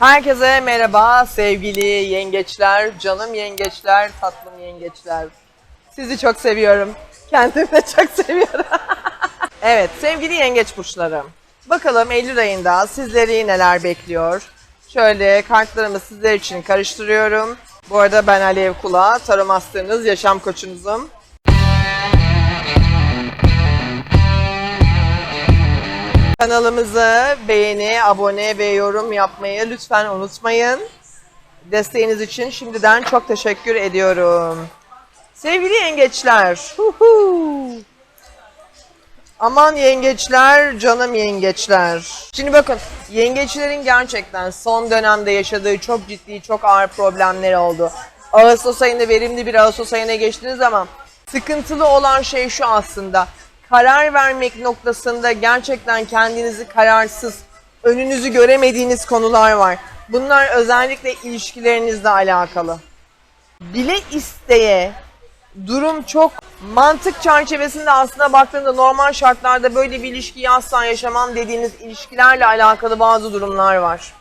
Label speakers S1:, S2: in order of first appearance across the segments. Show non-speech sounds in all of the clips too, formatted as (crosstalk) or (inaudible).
S1: Herkese merhaba sevgili yengeçler, canım yengeçler, tatlım yengeçler. Sizi çok seviyorum. Kendimi de çok seviyorum. (laughs) evet sevgili yengeç burçlarım. Bakalım Eylül ayında sizleri neler bekliyor? Şöyle kartlarımı sizler için karıştırıyorum. Bu arada ben Alev Kula, Tarot Master'ınız, yaşam koçunuzum. Kanalımızı beğeni, abone ve yorum yapmayı lütfen unutmayın. Desteğiniz için şimdiden çok teşekkür ediyorum. Sevgili yengeçler. huhu. Aman yengeçler, canım yengeçler. Şimdi bakın, yengeçlerin gerçekten son dönemde yaşadığı çok ciddi, çok ağır problemleri oldu. Ağustos ayında verimli bir Ağustos ayına geçtiniz ama sıkıntılı olan şey şu aslında. Karar vermek noktasında gerçekten kendinizi kararsız, önünüzü göremediğiniz konular var. Bunlar özellikle ilişkilerinizle alakalı. Bile isteye durum çok mantık çerçevesinde aslında baktığında normal şartlarda böyle bir ilişkiyi asla yaşamam dediğiniz ilişkilerle alakalı bazı durumlar var.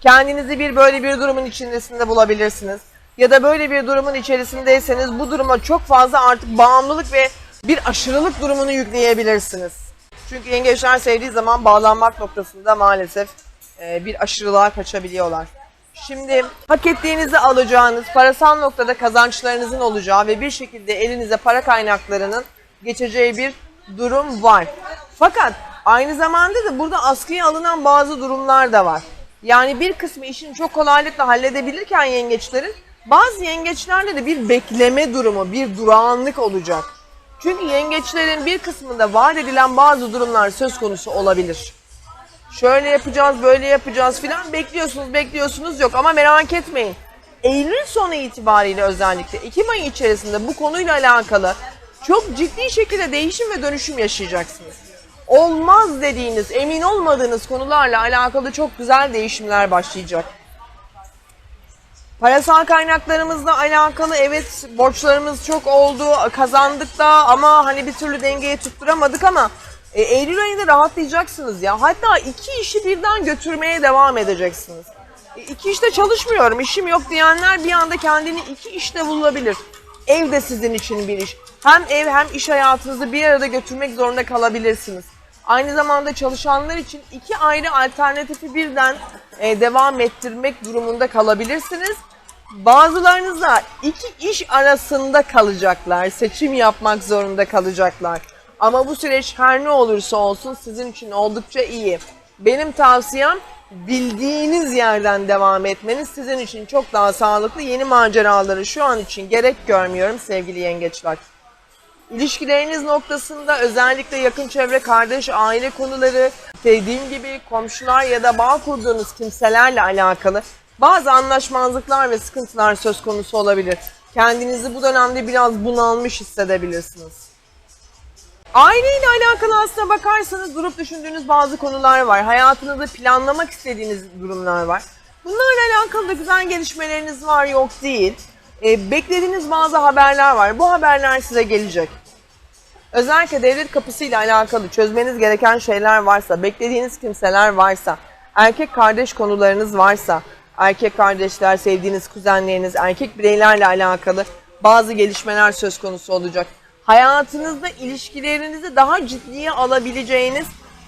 S1: Kendinizi bir böyle bir durumun içerisinde bulabilirsiniz. Ya da böyle bir durumun içerisindeyseniz bu duruma çok fazla artık bağımlılık ve bir aşırılık durumunu yükleyebilirsiniz. Çünkü yengeçler sevdiği zaman bağlanmak noktasında maalesef e, bir aşırılığa kaçabiliyorlar. Şimdi hak ettiğinizi alacağınız, parasal noktada kazançlarınızın olacağı ve bir şekilde elinize para kaynaklarının geçeceği bir durum var. Fakat aynı zamanda da burada askıya alınan bazı durumlar da var. Yani bir kısmı işini çok kolaylıkla halledebilirken yengeçlerin bazı yengeçlerde de bir bekleme durumu, bir durağanlık olacak. Çünkü yengeçlerin bir kısmında vaat edilen bazı durumlar söz konusu olabilir şöyle yapacağız, böyle yapacağız filan bekliyorsunuz, bekliyorsunuz yok ama merak etmeyin. Eylül sonu itibariyle özellikle Ekim ayı içerisinde bu konuyla alakalı çok ciddi şekilde değişim ve dönüşüm yaşayacaksınız. Olmaz dediğiniz, emin olmadığınız konularla alakalı çok güzel değişimler başlayacak. Parasal kaynaklarımızla alakalı evet borçlarımız çok oldu, kazandık da ama hani bir türlü dengeyi tutturamadık ama e, Eylül ayında rahatlayacaksınız ya. Hatta iki işi birden götürmeye devam edeceksiniz. E, iki işte çalışmıyorum, işim yok diyenler bir anda kendini iki işte bulabilir. Ev de sizin için bir iş. Hem ev hem iş hayatınızı bir arada götürmek zorunda kalabilirsiniz. Aynı zamanda çalışanlar için iki ayrı alternatifi birden e, devam ettirmek durumunda kalabilirsiniz. Bazılarınız da iki iş arasında kalacaklar, seçim yapmak zorunda kalacaklar. Ama bu süreç her ne olursa olsun sizin için oldukça iyi. Benim tavsiyem bildiğiniz yerden devam etmeniz sizin için çok daha sağlıklı. Yeni maceraları şu an için gerek görmüyorum sevgili yengeçler. İlişkileriniz noktasında özellikle yakın çevre, kardeş, aile konuları, dediğim gibi komşular ya da bağ kurduğunuz kimselerle alakalı bazı anlaşmazlıklar ve sıkıntılar söz konusu olabilir. Kendinizi bu dönemde biraz bunalmış hissedebilirsiniz. Aileyle alakalı aslına bakarsanız durup düşündüğünüz bazı konular var. Hayatınızı planlamak istediğiniz durumlar var. Bunlarla alakalı da güzel gelişmeleriniz var yok değil. Ee, beklediğiniz bazı haberler var. Bu haberler size gelecek. Özellikle devlet kapısıyla alakalı çözmeniz gereken şeyler varsa, beklediğiniz kimseler varsa, erkek kardeş konularınız varsa, erkek kardeşler, sevdiğiniz kuzenleriniz, erkek bireylerle alakalı bazı gelişmeler söz konusu olacak. Hayatınızda ilişkilerinizi daha ciddiye alabileceğiniz,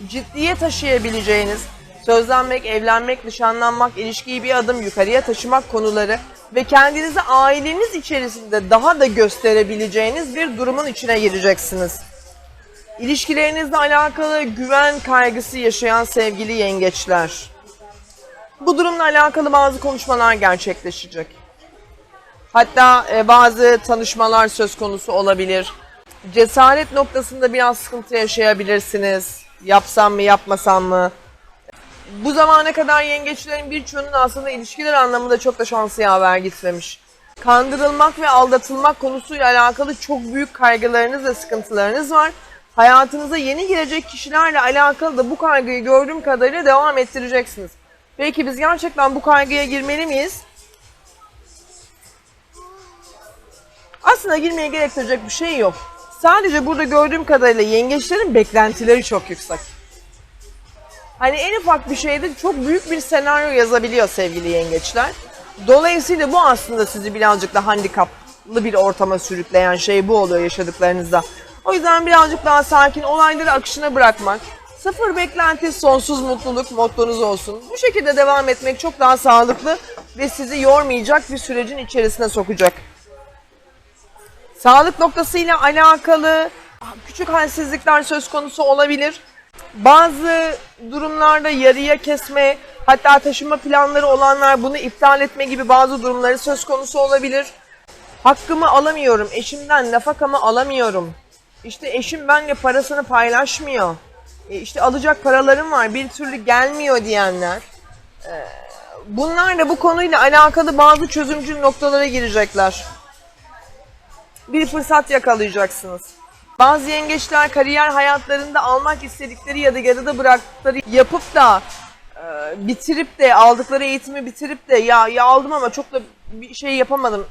S1: ciddiye taşıyabileceğiniz, sözlenmek, evlenmek, nişanlanmak, ilişkiyi bir adım yukarıya taşımak konuları ve kendinizi aileniz içerisinde daha da gösterebileceğiniz bir durumun içine gireceksiniz. İlişkilerinizle alakalı güven kaygısı yaşayan sevgili yengeçler. Bu durumla alakalı bazı konuşmalar gerçekleşecek. Hatta e, bazı tanışmalar söz konusu olabilir. Cesaret noktasında biraz sıkıntı yaşayabilirsiniz. Yapsam mı yapmasam mı? Bu zamana kadar yengeçlerin birçoğunun aslında ilişkiler anlamında çok da şansı yaver gitmemiş. Kandırılmak ve aldatılmak konusuyla alakalı çok büyük kaygılarınız ve sıkıntılarınız var. Hayatınıza yeni girecek kişilerle alakalı da bu kaygıyı gördüğüm kadarıyla devam ettireceksiniz. Peki biz gerçekten bu kaygıya girmeli miyiz? Aslında girmeye gerektirecek bir şey yok. Sadece burada gördüğüm kadarıyla yengeçlerin beklentileri çok yüksek. Hani en ufak bir şeyde çok büyük bir senaryo yazabiliyor sevgili yengeçler. Dolayısıyla bu aslında sizi birazcık da handikaplı bir ortama sürükleyen şey bu oluyor yaşadıklarınızda. O yüzden birazcık daha sakin olayları akışına bırakmak, sıfır beklenti, sonsuz mutluluk mottonuz olsun. Bu şekilde devam etmek çok daha sağlıklı ve sizi yormayacak bir sürecin içerisine sokacak. Sağlık noktasıyla alakalı küçük halsizlikler söz konusu olabilir. Bazı durumlarda yarıya kesme, hatta taşıma planları olanlar bunu iptal etme gibi bazı durumları söz konusu olabilir. Hakkımı alamıyorum, eşimden nafakamı alamıyorum. İşte eşim benimle parasını paylaşmıyor. E, İşte alacak paralarım var, bir türlü gelmiyor diyenler. Ee, Bunlar da bu konuyla alakalı bazı çözümcül noktalara girecekler bir fırsat yakalayacaksınız. Bazı yengeçler kariyer hayatlarında almak istedikleri ya da yarıda bıraktıkları yapıp da e, bitirip de aldıkları eğitimi bitirip de ya ya aldım ama çok da bir şey yapamadım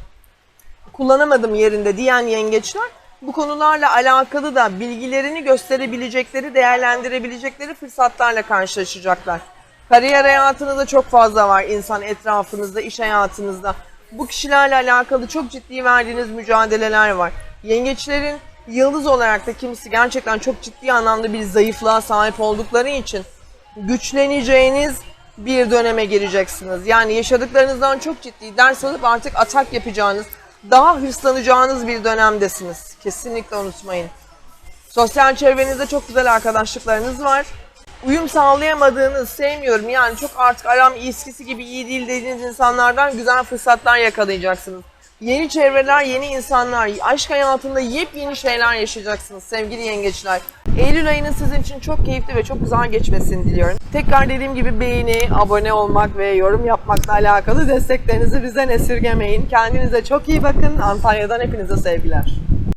S1: kullanamadım yerinde diyen yengeçler bu konularla alakalı da bilgilerini gösterebilecekleri, değerlendirebilecekleri fırsatlarla karşılaşacaklar. Kariyer hayatınızda çok fazla var insan etrafınızda, iş hayatınızda. Bu kişilerle alakalı çok ciddi verdiğiniz mücadeleler var. Yengeçlerin yıldız olarak da kimisi gerçekten çok ciddi anlamda bir zayıflığa sahip oldukları için güçleneceğiniz bir döneme gireceksiniz. Yani yaşadıklarınızdan çok ciddi ders alıp artık atak yapacağınız, daha hırslanacağınız bir dönemdesiniz. Kesinlikle unutmayın. Sosyal çevrenizde çok güzel arkadaşlıklarınız var. Uyum sağlayamadığınız, sevmiyorum yani çok artık aram eskisi gibi iyi değil dediğiniz insanlardan güzel fırsatlar yakalayacaksınız. Yeni çevreler, yeni insanlar, aşk hayatında yepyeni şeyler yaşayacaksınız sevgili yengeçler. Eylül ayının sizin için çok keyifli ve çok güzel geçmesini diliyorum. Tekrar dediğim gibi beğeni, abone olmak ve yorum yapmakla alakalı desteklerinizi bizden esirgemeyin. Kendinize çok iyi bakın. Antalya'dan hepinize sevgiler.